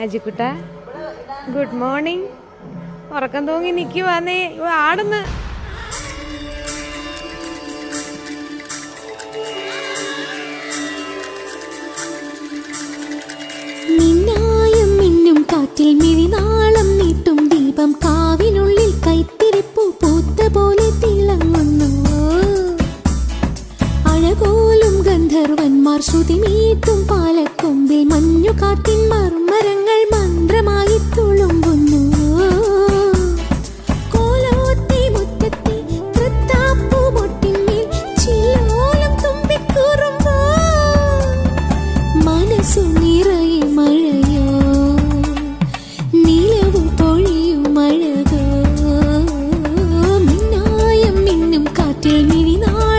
അജിക്കുട്ട good morning ഉറക്കം തൂങ്ങി നിൽക്കുവാന്നേ ആടുന്ന്. മിന്നായും മിന്നും കാറ്റിൽ മിഴിനാളം നീട്ടും ദീപം കാവിനുള്ളിൽ കൈത്തിരിപ്പൂ പൂത്ത പോലെ തിളങ്ങുന്നു. അഴകോലും ഗന്ധർവന്മാർ ശ്രുതിമീട്ടും പാലക്കൊമ്പിൽ മഞ്ഞു കാത്തിന്മാർ മരങ്ങൾ മന്ത്രമായി തുളുമ്പുന്നു. കോലോത്തി മുറ്റത്തെ തൃത്താപ്പൂ മുട്ടിന്മേൽ ചില്ലോലം തുമ്പിക്കൂറുമ്പോ. മനസ്സു നിറയെ മഴയോ? നിലവും പൊഴിയും മഴകോ? മിന്നായം മിന്നും കാറ്റിൽ മിഴിനാൾ